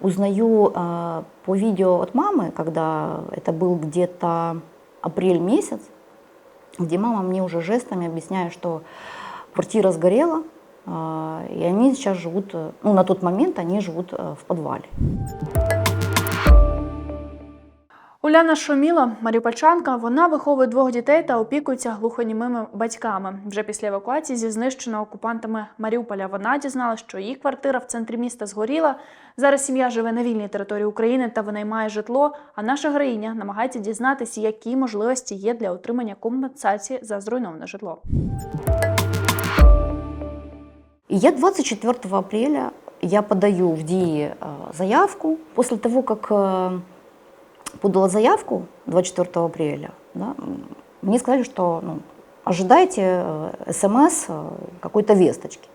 узнаю э, по видео от мамы, когда это был где-то апрель месяц, где мама мне уже жестами объясняет, что квартира сгорела, э, и они сейчас живут, э, ну на тот момент они живут э, в подвале. Уляна Шуміла, маріупольчанка, вона виховує двох дітей та опікується глухонімими батьками. Вже після евакуації зі знищеного окупантами Маріуполя вона дізналася, що її квартира в центрі міста згоріла. Зараз сім'я живе на вільній території України та винаймає житло. А наша героїня намагається дізнатися, які можливості є для отримання компенсації за зруйноване житло. И я 24 апреля я подаю в ДИИ э, заявку. После того, как э, подала заявку 24 апреля, да, м, мне сказали, что ну, ожидайте э, смс э, какой-то весточки.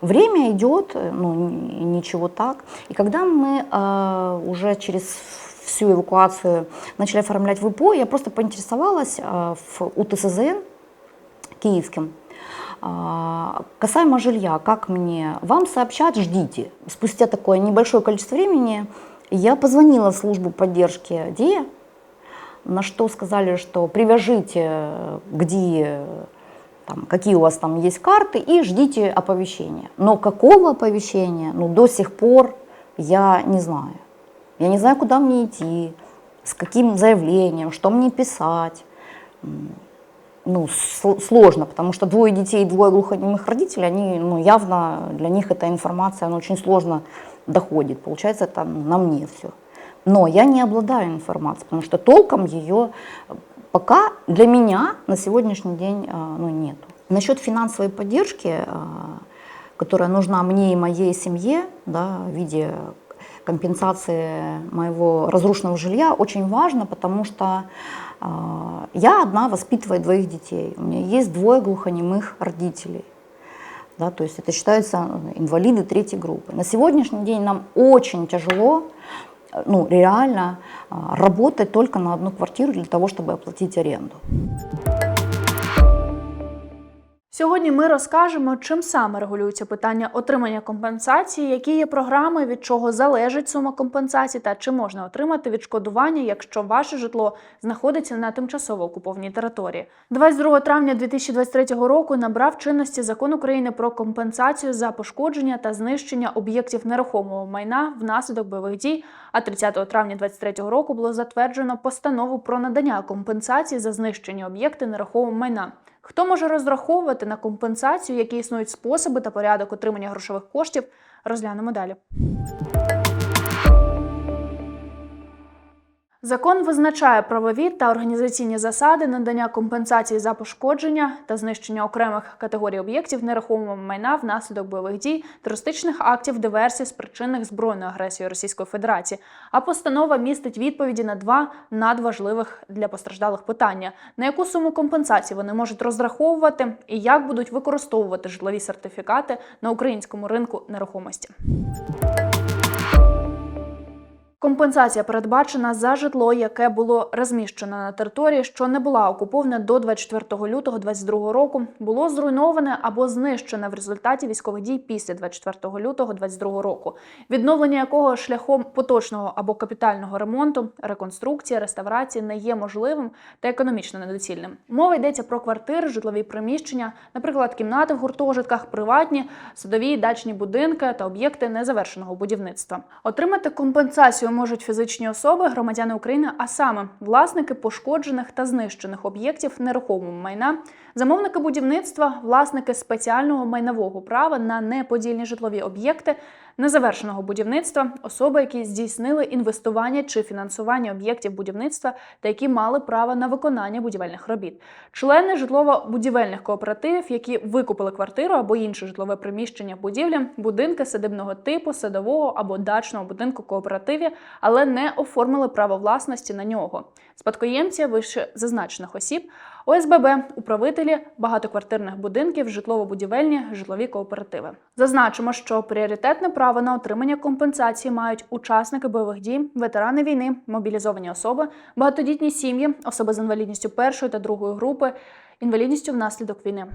Время идет, э, ну ничего так. И когда мы э, уже через всю эвакуацию начали оформлять ВПО, я просто поинтересовалась э, в УТСЗН киевским, а, Касаемо жилья, как мне? Вам сообщат, ждите. Спустя такое небольшое количество времени я позвонила в службу поддержки ДИА, на что сказали, что привяжите к ДИА, там, какие у вас там есть карты, и ждите оповещения. Но какого оповещения, ну, до сих пор я не знаю. Я не знаю, куда мне идти, с каким заявлением, что мне писать ну, сл- сложно, потому что двое детей и двое глухонемых родителей, они, ну, явно для них эта информация, она очень сложно доходит. Получается, это на мне все. Но я не обладаю информацией, потому что толком ее пока для меня на сегодняшний день а, ну, нет. Насчет финансовой поддержки, а, которая нужна мне и моей семье, да, в виде компенсации моего разрушенного жилья, очень важно, потому что а, я одна воспитываю двоих детей. У меня есть двое глухонемых родителей. Да, то есть это считаются э, инвалиды третьей группы. На сегодняшний день нам очень тяжело, э, ну реально, работать только на одну квартиру для того, чтобы оплатить аренду. Сьогодні ми розкажемо, чим саме регулюється питання отримання компенсації, які є програми, від чого залежить сума компенсації, та чи можна отримати відшкодування, якщо ваше житло знаходиться на тимчасово окупованій території. 22 травня 2023 року набрав чинності закон України про компенсацію за пошкодження та знищення об'єктів нерухомого майна внаслідок бойових дій. А 30 травня 2023 року було затверджено постанову про надання компенсації за знищені об'єкти нерухомого майна. Хто може розраховувати на компенсацію, які існують способи та порядок отримання грошових коштів, розглянемо далі. Закон визначає правові та організаційні засади надання компенсації за пошкодження та знищення окремих категорій об'єктів нерухомого майна внаслідок бойових дій, терористичних актів, диверсій, спричинених збройною агресією Російської Федерації. А постанова містить відповіді на два надважливих для постраждалих питання: на яку суму компенсації вони можуть розраховувати і як будуть використовувати житлові сертифікати на українському ринку нерухомості. Компенсація передбачена за житло, яке було розміщено на території, що не була окупована до 24 лютого 2022 року, було зруйноване або знищене в результаті військових дій після 24 лютого 2022 року, відновлення якого шляхом поточного або капітального ремонту, реконструкції, реставрації не є можливим та економічно недоцільним. Мова йдеться про квартири, житлові приміщення, наприклад, кімнати в гуртожитках, приватні, садові, дачні будинки та об'єкти незавершеного будівництва. Отримати компенсацію можуть фізичні особи, громадяни України, а саме власники пошкоджених та знищених об'єктів нерухомого майна, замовники будівництва, власники спеціального майнового права на неподільні житлові об'єкти, незавершеного будівництва, особи, які здійснили інвестування чи фінансування об'єктів будівництва та які мали право на виконання будівельних робіт, члени житлово-будівельних кооперативів, які викупили квартиру або інше житлове приміщення будівлі, будинки садибного типу, садового або дачного будинку кооперативі, але не оформили право власності на нього. Спадкоємці вище зазначених осіб, ОСББ, управителі багатоквартирних будинків, житлово-будівельні, житлові кооперативи. Зазначимо, що пріоритетне право на отримання компенсації мають учасники бойових дій, ветерани війни, мобілізовані особи, багатодітні сім'ї, особи з інвалідністю першої та другої групи, інвалідністю внаслідок війни.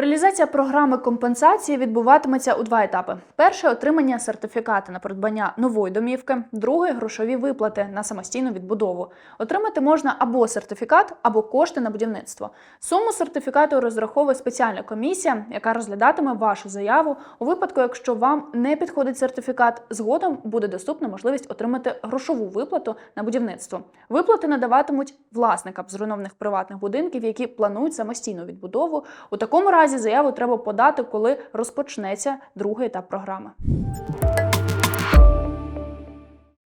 Реалізація програми компенсації відбуватиметься у два етапи: перше отримання сертифіката на придбання нової домівки, друге грошові виплати на самостійну відбудову. Отримати можна або сертифікат, або кошти на будівництво. Суму сертифікату розраховує спеціальна комісія, яка розглядатиме вашу заяву. У випадку, якщо вам не підходить сертифікат, згодом буде доступна можливість отримати грошову виплату на будівництво. Виплати надаватимуть власникам зруйнованих приватних будинків, які планують самостійну відбудову. У такому разі заяву треба подати, коли розпочнеться другий етап програми.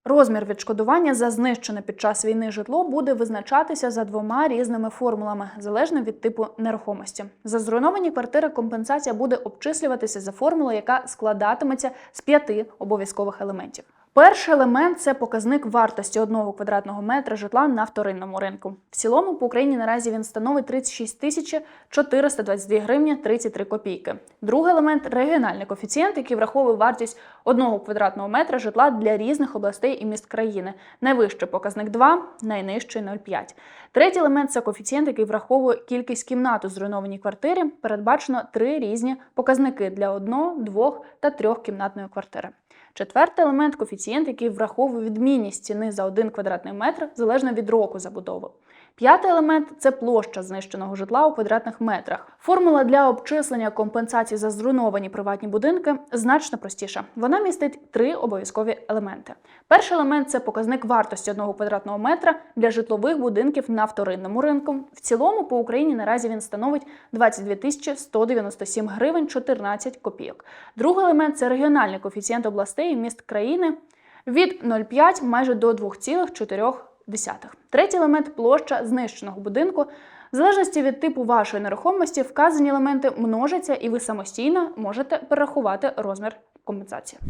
Розмір відшкодування за знищене під час війни житло буде визначатися за двома різними формулами, залежно від типу нерухомості. За зруйновані квартири компенсація буде обчислюватися за формулою, яка складатиметься з п'яти обов'язкових елементів. Перший елемент це показник вартості одного квадратного метра житла на вторинному ринку. В цілому по Україні наразі він становить 36 тисяч 422 гривні 33 копійки. Другий елемент регіональний коефіцієнт, який враховує вартість одного квадратного метра житла для різних областей і міст країни. Найвищий показник 2, найнижчий 0,5. Третій елемент це коефіцієнт, який враховує кількість кімнат у зруйнованій квартирі. Передбачено три різні показники для одного, двох та трьохкімнатної квартири. Четвертий елемент коефіцієнт, який враховує відмінність ціни за один квадратний метр залежно від року забудови. П'ятий елемент це площа знищеного житла у квадратних метрах. Формула для обчислення компенсацій за зруйновані приватні будинки значно простіша. Вона містить три обов'язкові елементи. Перший елемент це показник вартості одного квадратного метра для житлових будинків на вторинному ринку. В цілому по Україні наразі він становить 22 тисячі 197 гривень 14 копійок. Другий елемент це регіональний коефіцієнт областей і міст країни від 0,5 майже до 2,4. Третій елемент площа знищеного будинку. В залежності від типу вашої нерухомості, вказані елементи множаться, і ви самостійно можете перерахувати розмір компенсації.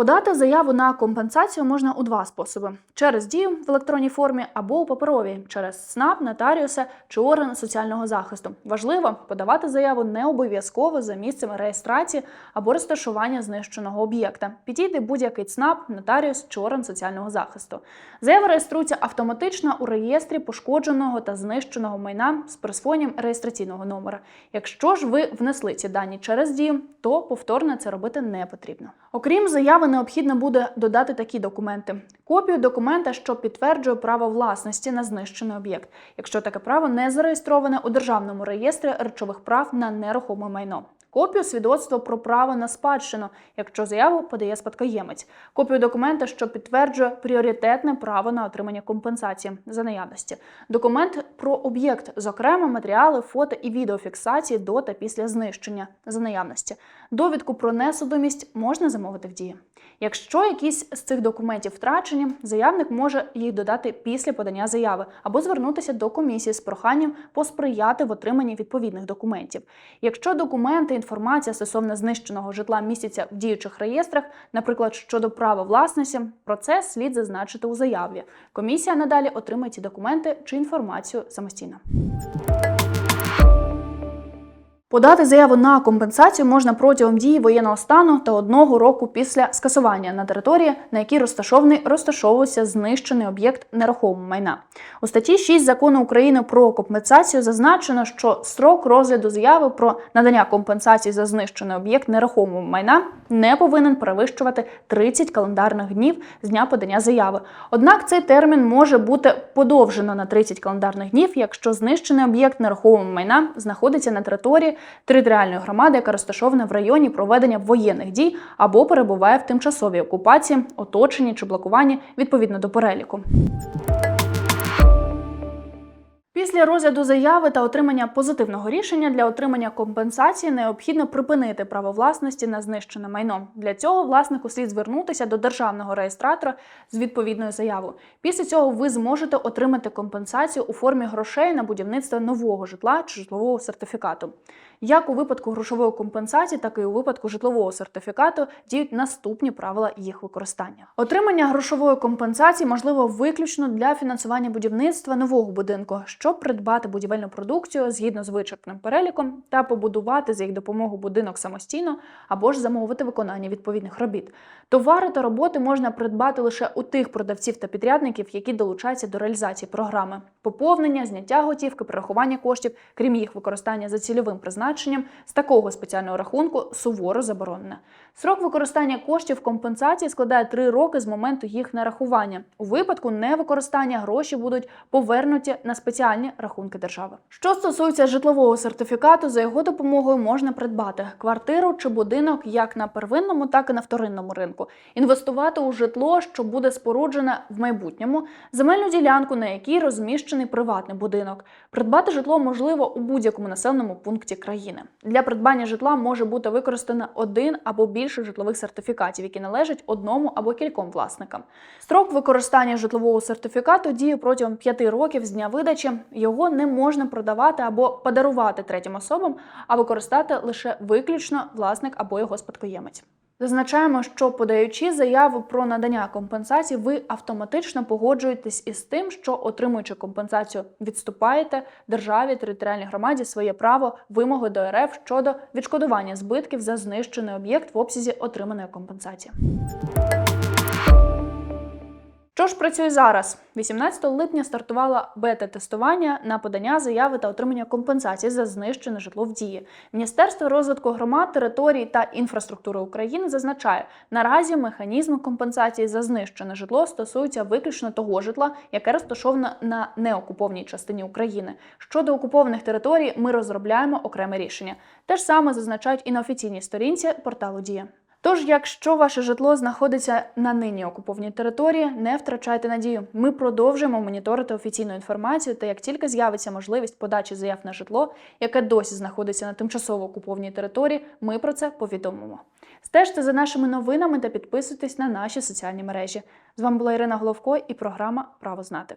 Подати заяву на компенсацію можна у два способи: через дію в електронній формі або у паперовій через СНАП, нотаріуса чи орган соціального захисту. Важливо подавати заяву не обов'язково за місцем реєстрації або розташування знищеного об'єкта. Підійде будь-який ЦНАП, нотаріус чи орган соціального захисту. Заява реєструється автоматично у реєстрі пошкодженого та знищеного майна з присвоєнням реєстраційного номера. Якщо ж ви внесли ці дані через дію, то повторно це робити не потрібно. Окрім заяви, необхідно буде додати такі документи: копію документа, що підтверджує право власності на знищений об'єкт, якщо таке право не зареєстроване у державному реєстрі речових прав на нерухоме майно. Копію свідоцтва про право на спадщину, якщо заяву подає спадкоємець, копію документа, що підтверджує пріоритетне право на отримання компенсації за наявності, документ про об'єкт, зокрема матеріали, фото і відеофіксації до та після знищення за наявності. Довідку про несудомість можна замовити в дії. Якщо якісь з цих документів втрачені, заявник може їх додати після подання заяви або звернутися до комісії з проханням посприяти в отриманні відповідних документів. Якщо документи, інформація стосовно знищеного житла містяться в діючих реєстрах, наприклад, щодо права власності, про це слід зазначити у заяві. Комісія надалі отримає ці документи чи інформацію самостійно. Подати заяву на компенсацію можна протягом дії воєнного стану та одного року після скасування на території, на якій розташований розташовувався знищений об'єкт нерухомого майна. У статті 6 закону України про компенсацію зазначено, що строк розгляду заяви про надання компенсації за знищений об'єкт нерухомого майна не повинен перевищувати 30 календарних днів з дня подання заяви. Однак цей термін може бути подовжено на 30 календарних днів, якщо знищений об'єкт нерухомого майна знаходиться на території територіальної громади, яка розташована в районі проведення воєнних дій або перебуває в тимчасовій окупації, оточенні чи блокуванні відповідно до переліку. Після розгляду заяви та отримання позитивного рішення для отримання компенсації необхідно припинити право власності на знищене майно. Для цього власнику слід звернутися до державного реєстратора з відповідною заявою. Після цього ви зможете отримати компенсацію у формі грошей на будівництво нового житла чи житлового сертифікату. Як у випадку грошової компенсації, так і у випадку житлового сертифікату діють наступні правила їх використання. Отримання грошової компенсації можливо виключно для фінансування будівництва нового будинку, щоб придбати будівельну продукцію згідно з вичерпним переліком та побудувати за їх допомогою будинок самостійно або ж замовити виконання відповідних робіт. Товари та роботи можна придбати лише у тих продавців та підрядників, які долучаються до реалізації програми. Поповнення, зняття готівки, перерахування коштів, крім їх використання за цільовим призначенням, з такого спеціального рахунку суворо заборонено. Срок використання коштів компенсації складає 3 роки з моменту їх нарахування. У випадку невикористання гроші будуть повернуті на спеціальні рахунки держави. Що стосується житлового сертифікату, за його допомогою можна придбати квартиру чи будинок як на первинному, так і на вторинному ринку, інвестувати у житло, що буде споруджене в майбутньому, земельну ділянку, на якій розміщений приватний будинок. Придбати житло можливо у будь-якому населеному пункті країни. Для придбання житла може бути використано один або більше житлових сертифікатів, які належать одному або кільком власникам. Строк використання житлового сертифікату діє протягом 5 років з дня видачі. Його не можна продавати або подарувати третім особам, а використати лише виключно власник або його спадкоємець. Зазначаємо, що подаючи заяву про надання компенсації, ви автоматично погоджуєтесь із тим, що отримуючи компенсацію, відступаєте державі територіальній громаді своє право вимоги до РФ щодо відшкодування збитків за знищений об'єкт в обсязі отриманої компенсації. Що ж працює зараз? 18 липня стартувало бета-тестування на подання заяви та отримання компенсації за знищене житло в дії. Міністерство розвитку громад, територій та інфраструктури України зазначає, наразі механізм компенсації за знищене житло стосується виключно того житла, яке розташоване на неокупованій частині України. Щодо окупованих територій, ми розробляємо окреме рішення. Те ж саме зазначають і на офіційній сторінці порталу Дія. Тож, якщо ваше житло знаходиться на нині окупованій території, не втрачайте надію. Ми продовжуємо моніторити офіційну інформацію, та як тільки з'явиться можливість подачі заяв на житло, яке досі знаходиться на тимчасово окупованій території, ми про це повідомимо. Стежте за нашими новинами та підписуйтесь на наші соціальні мережі. З вами була Ірина Головко і програма Право знати.